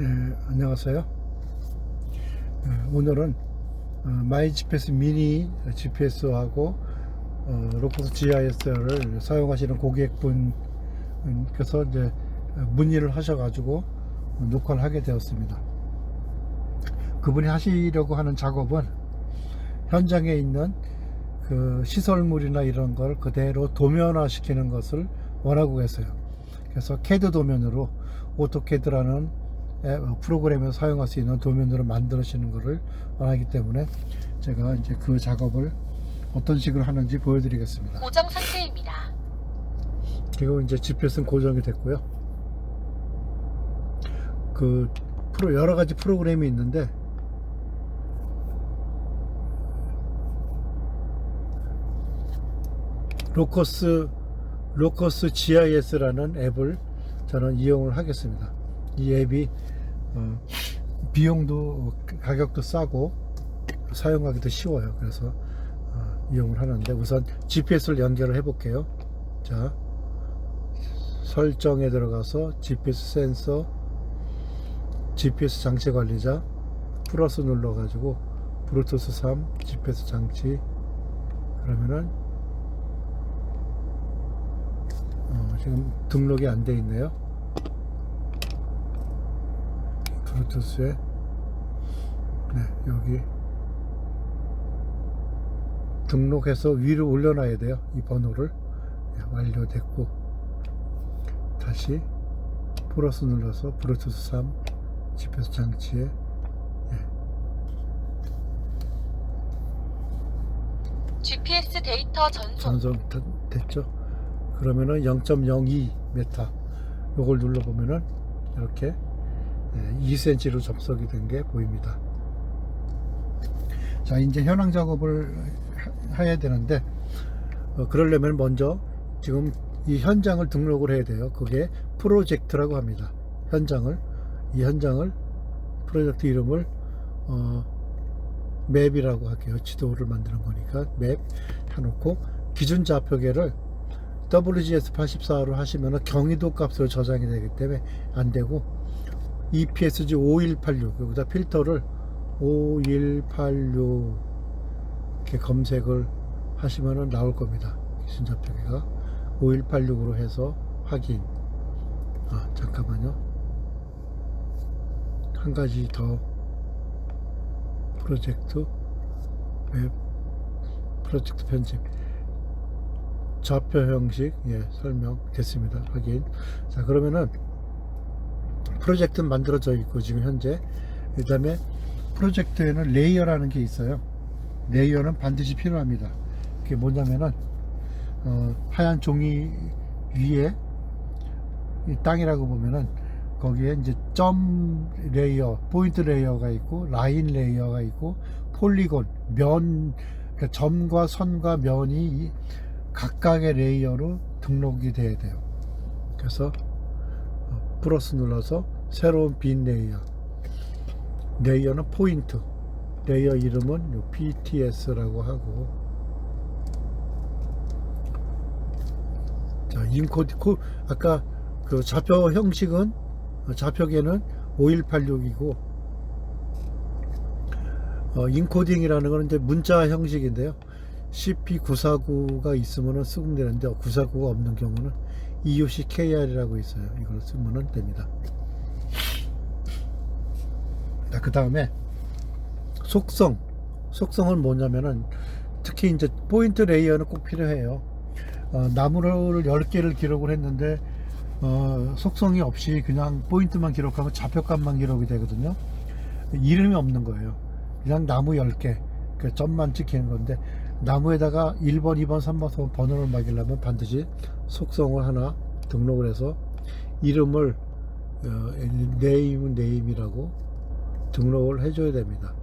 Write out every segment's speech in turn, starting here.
예, 안녕하세요. 예, 오늘은 어, 마이 GPS 미니 GPS하고 어, 로커스 GIS를 사용하시는 고객분께서 이제 문의를 하셔가지고 녹화를 하게 되었습니다. 그분이 하시려고 하는 작업은 현장에 있는 그 시설물이나 이런 걸 그대로 도면화 시키는 것을 원하고 계세요. 그래서 캐드 도면으로 오토캐드라는 애- 어, 프로그램을 사용할 수 있는 도면으로 만들어지는 것을 원하기 때문에 제가 이제 그 작업을 어떤 식으로 하는지 보여드리겠습니다. 고정 상태입니다. 지금 이제 GPS는 고정이 됐고요. 그 프로 여러 가지 프로그램이 있는데 로커스 로커스 GIS라는 앱을 저는 이용을 하겠습니다. 이 앱이 어, 비용도 가격도 싸고 사용하기도 쉬워요. 그래서 어, 이용을 하는데 우선 GPS를 연결을 해볼게요. 자 설정에 들어가서 GPS 센서 GPS 장치 관리자 플러스 눌러 가지고 블루투스 3 GPS 장치 그러면은 어, 지금 등록이 안 돼 있네요 블루투스에. 네 여기. 등록해서 위로 올려놔야 돼요 이 번호를. 네, 완료됐고. 다시 플러스 눌러서 블루투스 3 GPS 장치에. 예, GPS 데이터 전송. 전송 되- 됐죠? 그러면은 0.02 메타. 요걸 눌러보면은 이렇게 2cm로 접속이 된 게 보입니다. 자 이제 현황 작업을 하- 해야 되는데 어, 그러려면 먼저 지금 이 현장을 등록을 해야 돼요. 그게 프로젝트라고 합니다. 현장을 이 현장을 프로젝트 이름을 어, 맵이라고 할게요. 지도를 만드는 거니까 맵 해놓고 기준 좌표계를 WGS 84로 하시면 경위도 값으로 저장이 되기 때문에 안 되고 EPSG 5186 여기다 필터를 5186 이렇게 검색을 하시면 나올 겁니다. 기준 좌표계가. 5186으로 해서 확인. 아 잠깐만요. 한 가지 더. 프로젝트 웹 프로젝트 편집. 좌표 형식 예 설명 됐습니다. 확인. 자 그러면은 프로젝트는 만들어져 있고 지금 현재. 그 다음에 프로젝트에는 레이어라는 게 있어요. 레이어는 반드시 필요합니다. 그게 뭐냐면은 어, 하얀 종이 위에 이 땅이라고 보면은 거기에 이제 점 레이어, 포인트 레이어가 있고 라인 레이어가 있고 폴리곤, 면, 그러니까 점과 선과 면이 이 각각의 레이어로 등록이 돼야 돼요. 그래서 어, 플러스 눌러서 새로운 빈 레이어. 레이어는 포인트. 레이어 이름은 요 PTS라고 하고 자, 인코드 코 아까 그 좌표 형식은 어, 좌표계는 5186이고 어, 인코딩이라는 거는 이제 문자 형식인데요. CP949가 있으면 쓰면 되는데 949가 없는 경우는 EUCKR이라고 있어요. 이걸 쓰면 됩니다. 자, 그 다음에 속성. 속성은 뭐냐면은 특히 이제 포인트 레이어는 꼭 필요해요. 어, 나무를 10개를 기록을 했는데 어, 속성이 없이 그냥 포인트만 기록하면 좌표값만 기록이 되거든요. 이름이 없는 거예요. 그냥 나무 10개, 그 점만 찍히는 건데, 나무에다가 1번, 2번, 3번, 4번 번호를 매기려면 반드시 속성을 하나 등록을 해서 이름을, 어, 네임은 네임이라고 등록을 해줘야 됩니다.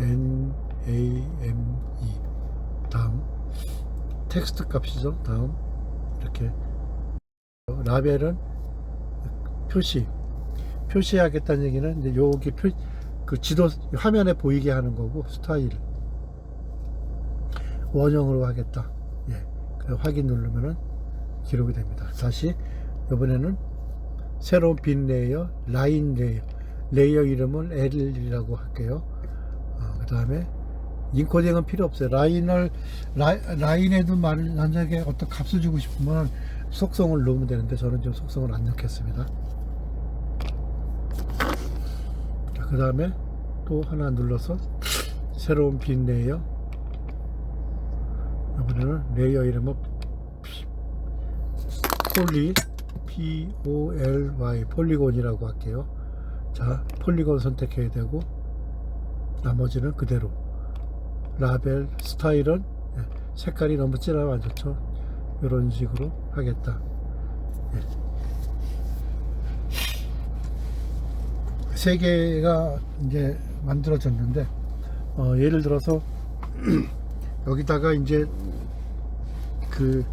N, A, M, E. 다음. 텍스트 값이죠. 다음. 이렇게. 라벨은 표시. 표시하겠다는 얘기는 이제 여기 표, 그 지도 화면에 보이게 하는 거고 스타일. 원형으로 하겠다. 예. 확인 누르면은 기록이 됩니다. 다시 이번에는 새로운 빈 레이어, 라인 레이어, 레이어 이름을 L이라고 할게요. 그 다음에 인코딩은 필요 없어요. 라인을 라, 라인에도 만- 만약에 어떤 값을 주고 싶으면 속성을 넣으면 되는데 저는 지금 속성을 안 넣겠습니다. 그 다음에 또 하나 눌러서 새로운 빈 레이어 이번에는 레이어 이름은 피- 폴리 P-O-L-Y 폴리곤이라고 할게요. 자, 폴리곤 선택해야 되고 나머지는 그대로 라벨 스타일은 예, 색깔이 너무 진하면 안 좋죠. 이런 식으로 하겠다. 예. 세 개가 이제 만들어졌는데 어, 예를 들어서 여기다가 이제 그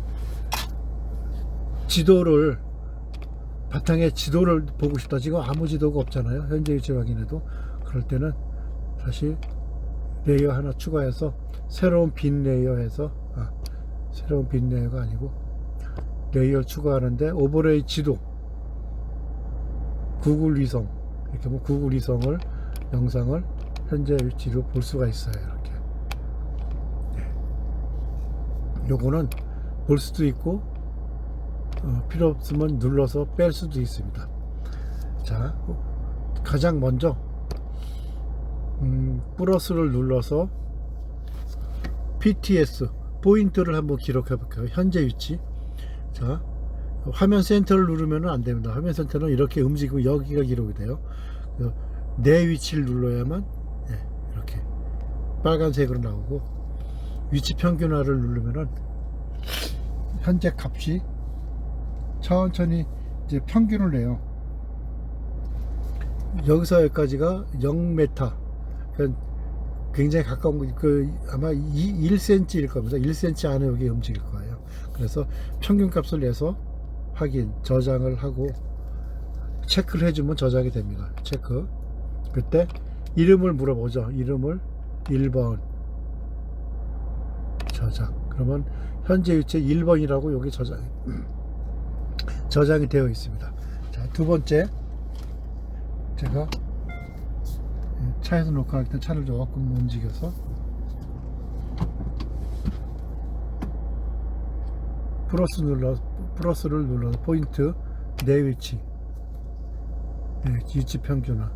지도를 바탕에 지도를 보고 싶다. 지금 아무 지도가 없잖아요. 현재 위치 확인해도 그럴 때는 다시 레이어 하나 추가해서 새로운 빈 레이어 해서 아, 새로운 빈 레이어가 아니고 레이어 추가하는데 오버레이 지도 구글 위성 이렇게 뭐 구글 위성을 영상을 현재 위치로 볼 수가 있어요. 이렇게 네. 요거는 볼 수도 있고 어, 필요 없으면 눌러서 뺄 수도 있습니다. 자, 가장 먼저 음, 플러스를 눌러서 PTS 포인트를 한번 기록해 볼게요. 현재 위치. 자, 화면 센터를 누르면 안 됩니다. 화면 센터는 이렇게 움직이고 여기가 기록이 돼요. 그래서 내 위치를 눌러야만 예, 이렇게 빨간색으로 나오고 위치 평균화를 누르면은 현재 값이 천천히 이제 평균을 내요. 여기서 여기까지가 0m. 그러니까 굉장히 가까운 거, 그 아마 2, 1cm일 겁니다. 1cm 안에 여기 움직일 거예요. 그래서 평균 값을 내서 확인, 저장을 하고 체크를 해주면 저장이 됩니다. 체크. 그때 이름을 물어보죠. 이름을 1번 저장. 그러면 현재 위치 1번이라고 여기 저장. 저장이 되어 있습니다. 자, 두 번째. 제가 차에서 놓고 할때 차를 조금 움직여서 플러스 눌러 플러스를 눌러서 포인트 내 위치. 네, 위치 평균화.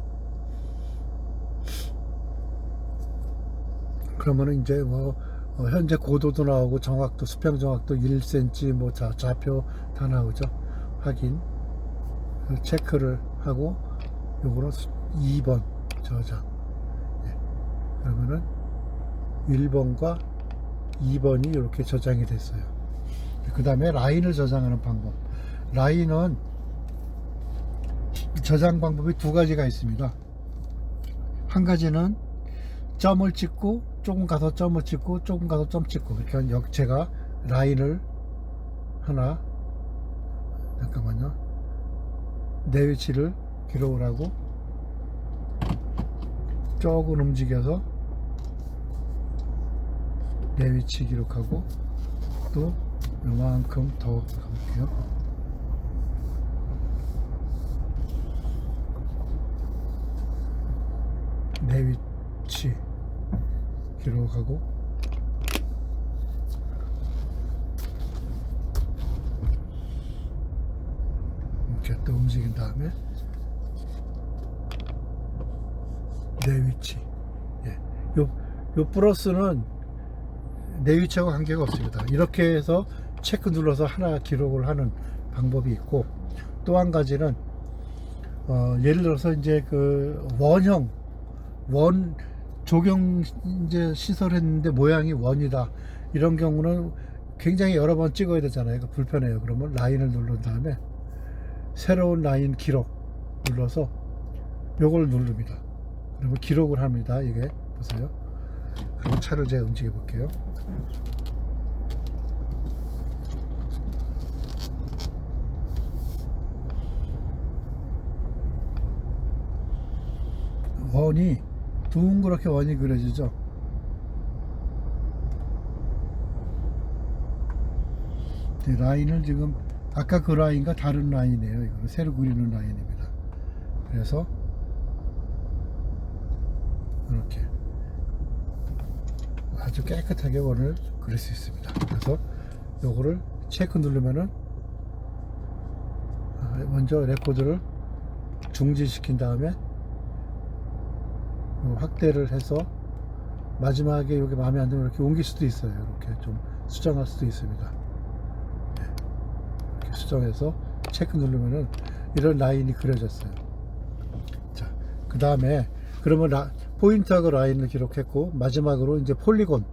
그러면은 이제 뭐 어, 현재 고도도 나오고 정확도 수평 정확도 1cm 뭐 좌, 좌표 다 나오죠 확인 그 체크를 하고 요거는 2번 저장. 예. 그러면은 1번과 2번이 이렇게 저장이 됐어요. 그 다음에 라인을 저장하는 방법. 라인은 저장 방법이 두 가지가 있습니다. 한 가지는 점을 찍고 조금 가서 점을 찍고 조금 가서 점 찍고. 그렇게 한 역- 제가 라인을 하나 잠깐만요. 내 위치를 기록을 하고 조금 움직여서 내 위치 기록하고 또 요만큼 더 가볼게요. 내 위치 기록하고 이렇게 또 움직인 다음에 내 위치. 예. 요, 요 플러스는 내 위치하고 관계가 없습니다. 이렇게 해서 체크 눌러서 하나 기록을 하는 방법이 있고 또 한 가지는 어, 예를 들어서 이제 그 원형 원 조경 이제 시설했는데 모양이 원이다. 이런 경우는 굉장히 여러 번 찍어야 되잖아요. 그 불편해요. 그러면 라인을 누른 다음에 새로운 라인 기록 눌러서 요걸 누릅니다. 그러면 기록을 합니다. 이게 보세요. 그럼 차를 제가 움직여 볼게요. 원이 둥그렇게 원이 그려지죠? 이 라인을 지금 아까 그 라인과 다른 라인이에요. 이거는 새로 그리는 라인입니다. 그래서 이렇게 아주 깨끗하게 원을 그릴 수 있습니다. 그래서 요거를 체크 누르면은 아, 먼저 레코드를 중지시킨 다음에 요 확대를 해서 마지막에 여기 마음에 안 들면 이렇게 옮길 수도 있어요. 이렇게 좀 수정할 수도 있습니다. 수정해서 체크 누르면은 이런 라인이 그려졌어요. 자, 그 다음에 그러면 라, 포인트하고 라인을 기록했고 마지막으로 이제 폴리곤.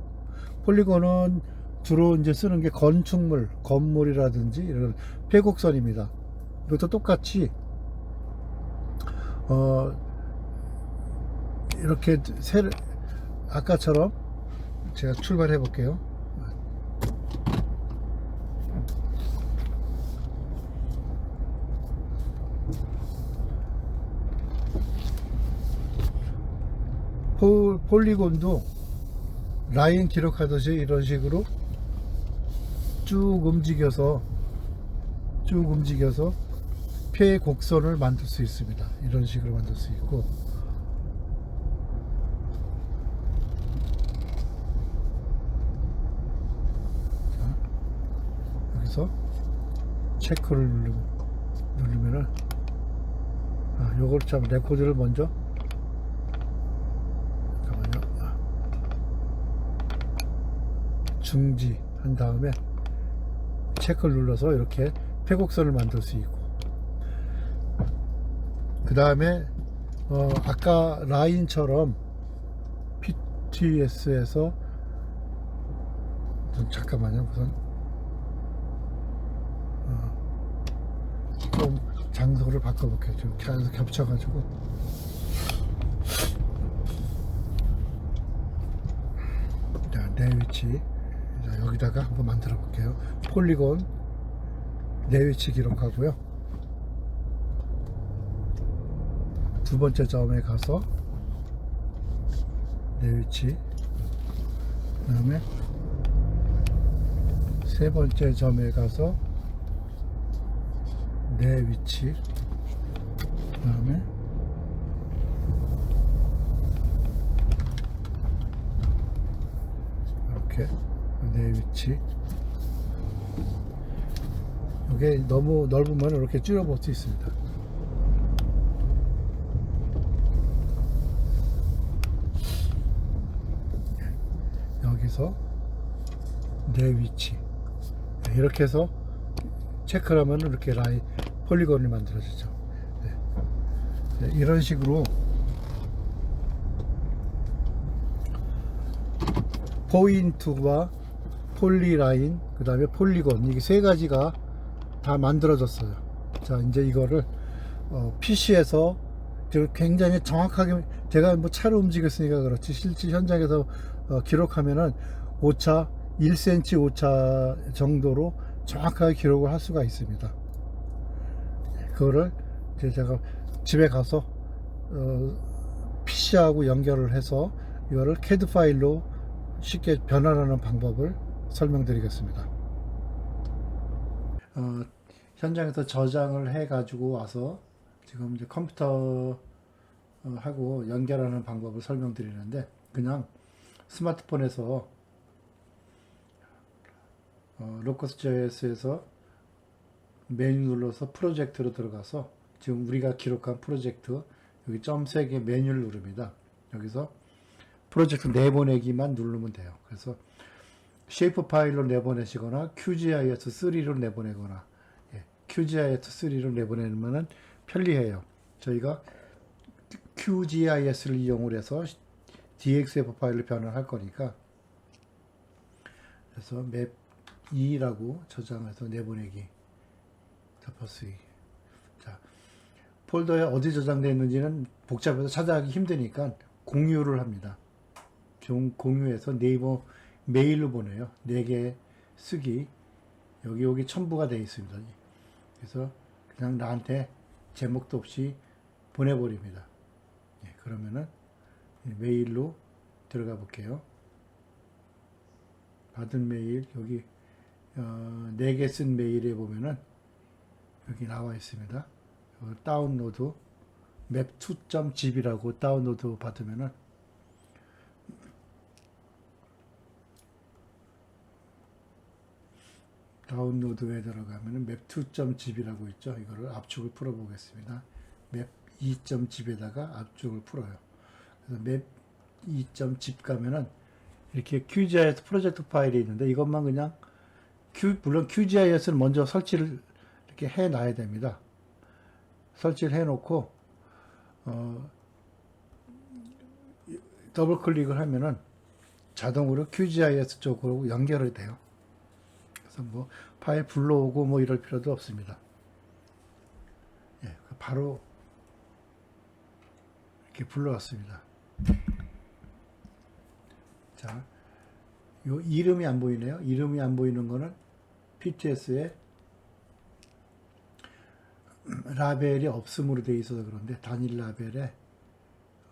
폴리곤은 주로 이제 쓰는 게 건축물, 건물이라든지 이런 폐곡선입니다. 이것도 똑같이 어 이렇게 세 아까처럼 제가 출발해 볼게요. 폴, 폴리곤도 라인 기록하듯이 이런 식으로 쭉 움직여서 쭉 움직여서 폐 곡선을 만들 수 있습니다. 이런 식으로 만들 수 있고 자, 여기서 체크를 누르, 누르면은 아, 요걸 참 레코드를 먼저 잠깐만요. 아. 중지한 다음에 체크를 눌러서 이렇게 폐곡선을 만들 수 있고 그 다음에 어, 아까 라인처럼 PTS에서 잠깐만요 우선. 어, 좀 장소를 바꿔볼게요. 좀 계속 겹쳐가지고. 자, 내 위치. 자, 여기다가 한번 만들어 볼게요. 폴리곤 내 위치 기록하고요. 두 번째 점에 가서 내 위치 그 다음에 세 번째 점에 가서 내 위치 그 다음에 이렇게 내 위치. 이게 너무 넓으면 이렇게 줄여볼 수 있습니다. 여기서 내 위치. 네, 이렇게 해서 체크를 하면 이렇게 라인 폴리곤이 만들어지죠. 네. 네, 이런 식으로 포인트와 폴리라인 그 다음에 폴리곤 이게 세 가지가 다 만들어졌어요. 자 이제 이거를 어, PC에서 굉장히 정확하게 제가 뭐 차로 움직였으니까 그렇지 실제 현장에서 어, 기록하면은 오차 1cm 오차 정도로 정확하게 기록을 할 수가 있습니다. 그거를 이제 제가 집에 가서 어, PC하고 연결을 해서 이거를 CAD 파일로 쉽게 변환하는 방법을 설명드리겠습니다. 어, 현장에서 저장을 해 가지고 와서 지금 이제 컴퓨터 어, 하고 연결하는 방법을 설명드리는데 그냥 스마트폰에서 어, 로커스 JS에서 메뉴 눌러서 프로젝트로 들어가서 지금 우리가 기록한 프로젝트 여기 점 3개 메뉴를 누릅니다. 여기서 프로젝트 내보내기만 누르면 돼요. 그래서 쉐이프 파일로 내보내시거나 QGIS3로 내보내거나 예, QGIS3로 내보내면은 편리해요. 저희가 QGIS를 이용을 해서 DXF 파일로 변환할 거니까 그래서 맵 2라고 저장해서 내보내기 잡아쓰기 자 폴더에 어디 저장되어 있는지는 복잡해서 찾아가기 힘드니까 공유를 합니다. 좀 공유해서 네이버 메일로 보내요. 네개 쓰기 여기 여기 첨부가 되어 있습니다. 그래서 그냥 나한테 제목도 없이 보내버립니다. 예, 그러면은 메일로 들어가 볼게요. 받은 메일 여기 어, 4개 쓴 메일에 보면은 여기 나와 있습니다. 어, 다운로드 map2.zip이라고 다운로드 받으면은 다운로드에 들어가면은 map2.zip이라고 있죠. 이거를 압축을 풀어 보겠습니다. map2.zip에다가 압축을 풀어요. 그래서 map2.zip 가면은 이렇게 QGIS 프로젝트 파일이 있는데 이것만 그냥 Q, 물론 QGIS는 먼저 설치를 이렇게 해 놔야 됩니다. 설치를 해 놓고 어, 더블 클릭을 하면은 자동으로 QGIS 쪽으로 연결이 돼요. 그래서 뭐 파일 불러오고 뭐 이럴 필요도 없습니다. 예, 바로 이렇게 불러왔습니다. 자, 요 이름이 안 보이네요. 이름이 안 보이는 거는 PTS에 라벨이 없음으로 되어 있어서 그런데 단일 라벨에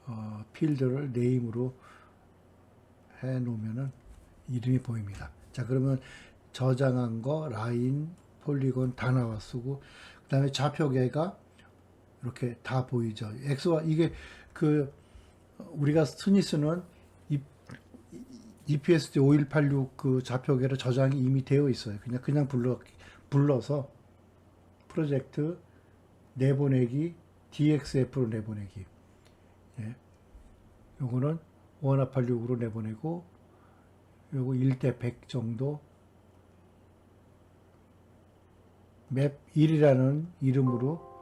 어, 필드를 네임으로 해 놓으면은 이름이 보입니다. 자, 그러면 저장한 거 라인, 폴리곤 다 나와 쓰고 그 다음에 좌표계가 이렇게 다 보이죠. 엑스와 이게 그 우리가 흔히 쓰는 이- EPSD 5186 그 좌표계로 저장이 이미 되어 있어요. 그냥 그냥 불러 불러서 프로젝트 내보내기 DXF로 내보내기. 예. 요거는 5186으로 내보내고 요거 1대 100 정도 맵 1이라는 이름으로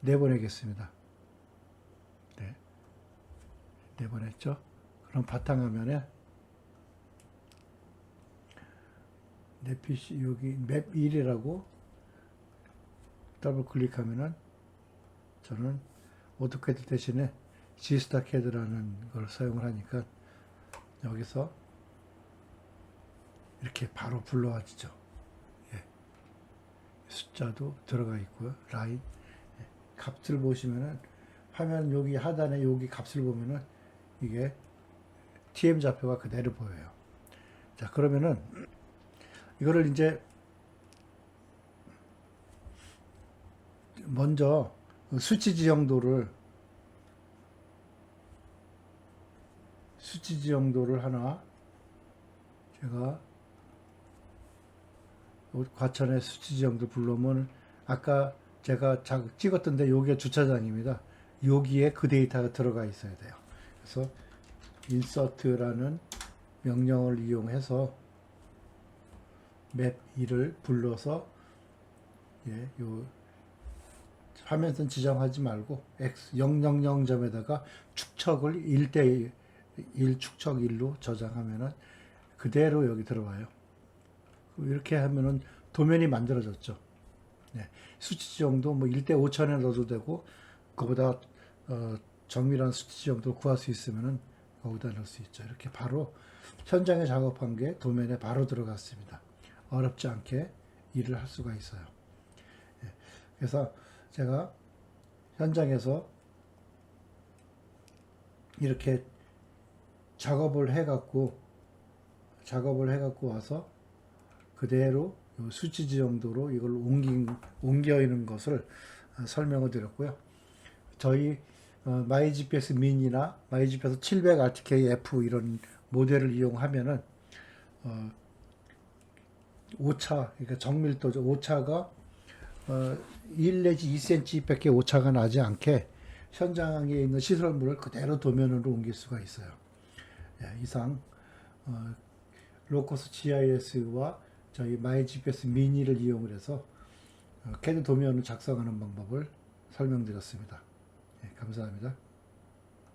내보내겠습니다. 네. 내보냈죠? 그럼 바탕화면에 내 PC 여기 맵 1이라고 더블 클릭하면은 저는 오토캐드 대신에 지스타캐드라는 걸 사용을 하니까 여기서 이렇게 바로 불러와지죠. 예. 숫자도 들어가 있고요. 라인 예. 값을 보시면은 화면 여기 하단에 여기 값을 보면은 이게 TM 좌표가 그대로 보여요. 자 그러면은 이거를 이제 먼저 수치 지정도를 수치 지정도를 하나 제가 요 과천의 수치 지정도 불러면 아까 제가 자- 찍었던데 여기가 주차장입니다. 여기에 그 데이터가 들어가 있어야 돼요. 그래서 insert라는 명령을 이용해서 맵 2를 불러서 예, 요 화면선 지정하지 말고 x 000점에다가 축척을 1대 1 축척 1로 저장하면은 그대로 여기 들어와요. 이렇게 하면은 도면이 만들어졌죠. 네. 수치 지정도 뭐 1대 5천에 넣어도 되고 그보다 어, 정밀한 수치 지정도 구할 수 있으면은 거기다 넣을 수 있죠. 이렇게 바로 현장에 작업한 게 도면에 바로 들어갔습니다. 어렵지 않게 일을 할 수가 있어요. 예. 그래서 제가 현장에서 이렇게 작업을 해갖고 작업을 해갖고 와서 그대로 요 수치 지정도로 이걸 옮긴 옮겨 있는 것을 어, 설명을 드렸고요. 저희 어, 마이GPS 미니나 마이GPS 700 RTK F 이런 모델을 이용하면은 어, 오차 그러니까 정밀도죠. 오차가 어, 1 내지 2cm 밖에 오차가 나지 않게 현장에 있는 시설물을 그대로 도면으로 옮길 수가 있어요. 예, 이상 어, 로커스 GIS와 저희 마이GPS 미니를 이용을 해서 어, 캐드 도면을 작성하는 방법을 설명드렸습니다. 예, 감사합니다.